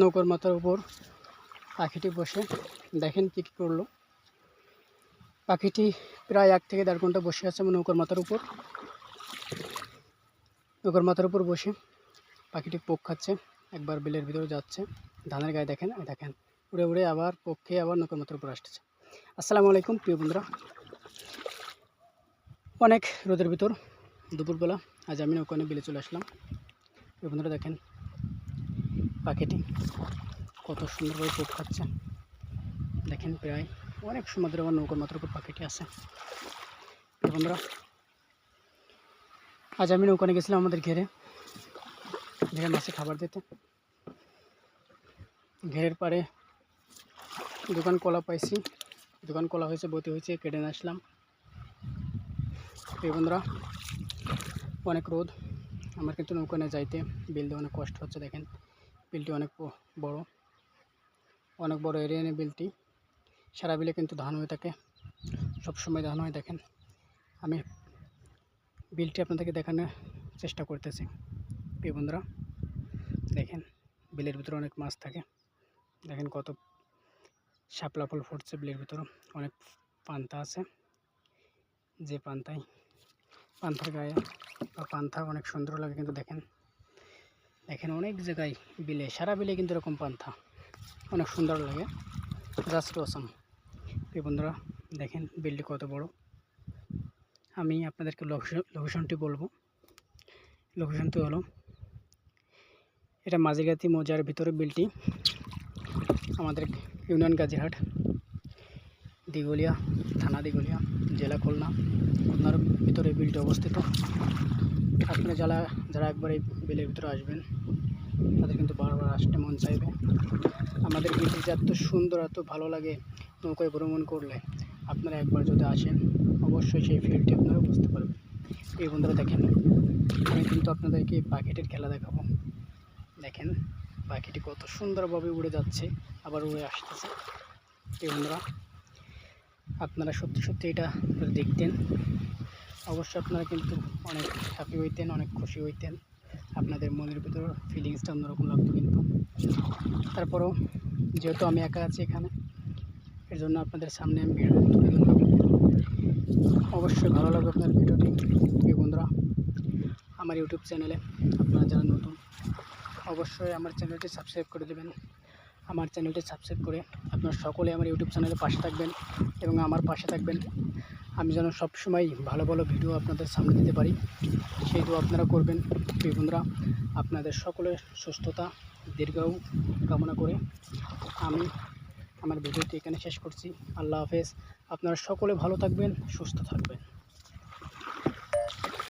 নৌকার মাথার উপর পাখিটি বসে। দেখেন কী কী করল। পাখিটি প্রায় এক থেকে দেড় ঘণ্টা বসে আছে আমার নৌকার মাথার উপর। নৌকার মাথার উপর বসে পাখিটি পোক খাচ্ছে, একবার বিলের ভিতরে যাচ্ছে। ধানের গায়ে দেখেন দেখেন, উড়ে উড়ে আবার পোক খেয়ে আবার নৌকার মাথার উপর আসতেছে। আসসালামু আলাইকুম, প্রিয় বন্ধুরা। অনেক রোদের ভিতর দুপুরবেলা আজ আমি নৌকা নিয়ে বিলে চলে আসলাম। প্রিয় বন্ধুরা, দেখেন পাখিটি কত সুন্দরভাবে পোক খাচ্ছে দেখেন প্রায় অনেক ধরে আমার নৌকার মাত্র উপর পাখিটি আছে। বন্ধুরা, আজ আমি নৌকা নিয়ে গেছিলাম আমাদের ঘেরে। ঘেরে মাছে খাবার দিতে। ঘেরের পাড়ে দোকান কলা পাইছি। দোকান কলা হয়েছে, বতি হয়েছে, কেটে নিয়ে আসলাম। প্রিয় বন্ধুরা, অনেক রোদ। আমার কিন্তু নৌকা নিয়ে যাইতে বিল দিয়ে অনেক কষ্ট হচ্ছে, দেখেন। বিলটি অনেক বড়। অনেক বড় এরিয়া নিয়ে বিলটি। সারা বিলে কিন্তু ধান হয়ে থাকে। সবসময় ধান হয়ে, দেখেন। আমি বিলটি আপনাদেরকে দেখানোর চেষ্টা করতেছি। প্রিয় বন্ধুরা, দেখেন, বিলের ভিতরে অনেক মাছ থাকে। দেখেন কত শাপলা ফল ফুটছে বিলের ভিতরে। অনেক পান্তা আছে। যে পান্তায় পান্থার গায়ে বা পান্থা অনেক সুন্দর লাগে কিন্তু দেখেন। দেখেন অনেক জায়গায় বিলে, সারা বিলে কিন্তু এরকম পান্থা। অনেক সুন্দর লাগে। জাস্ট অসম প্রিয় বন্ধুরা, দেখেন বিলটি কত বড়। আমি আপনাদেরকে লোকেশন লোকেশনটি বলব। লোকেশনটি হলো, এটা মাঝিগাতি মৌজার ভিতরে বিলটি। আমাদের ইউনিয়ন গাজীহাট, দিঘলিয়া থানা, দিঘলিয়া জেলা খুলনা। খুলনার ভিতরে বিলটি অবস্থিত। আপনারা যারা যারা একবার এই বিলের ভিতরে আসবেন, তাদের কিন্তু বারবার আসতে মন চাইবে। আমাদের বিলটি যে এত সুন্দর, এত ভালো লাগে, নৌকায় ভ্রমণ করলে। আপনারা একবার যদি আসেন, অবশ্যই সেই ফিল্ডটি আপনারা বুঝতে পারবেন। এই বন্ধুরা দেখেন, আমি কিন্তু আপনাদেরকে পাখিটির খেলা দেখাবো। দেখেন পাখিটি কত সুন্দরভাবে উড়ে যাচ্ছে, আবার উড়ে আসতেছে। এই বন্ধুরা, আপনারা সত্যি সত্যি এটা দেখতেন। অবশ্যই আপনারা কিন্তু অনেক হ্যাপি হইতেন, অনেক খুশি হইতেন। আপনাদের মনের ভিতর ফিলিংসটা অন্যরকম লাগতো কিন্তু। তারপরেও যেহেতু আমি একা আছি এখানে, এর জন্য আপনাদের সামনে আমি ভিডিও তুলে অবশ্যই ভালো লাগবে আপনার ভিডিওটি। প্রিয় বন্ধুরা, আমার ইউটিউব চ্যানেলে আপনারা যারা নতুন, অবশ্যই আমার চ্যানেলটি সাবস্ক্রাইব করে দেবেন। আমার চ্যানেলটি সাবস্ক্রাইব করে আপনারা সকলে আমার ইউটিউব চ্যানেলের পাশে থাকবেন এবং আমার পাশে থাকবেন। আমি যেন সবসময় ভালো ভালো ভিডিও আপনাদের সামনে দিতে পারি। সেই আপনারা করবেন। প্রিয় বন্ধুরা, আপনাদের সকলের সুস্থতা, দীর্ঘায়ু কামনা করে আমি আমার ভিডিওটি এখানে শেষ করছি। আল্লাহ হাফেজ। আপনারা সকলে ভালো থাকবেন, সুস্থ থাকবেন।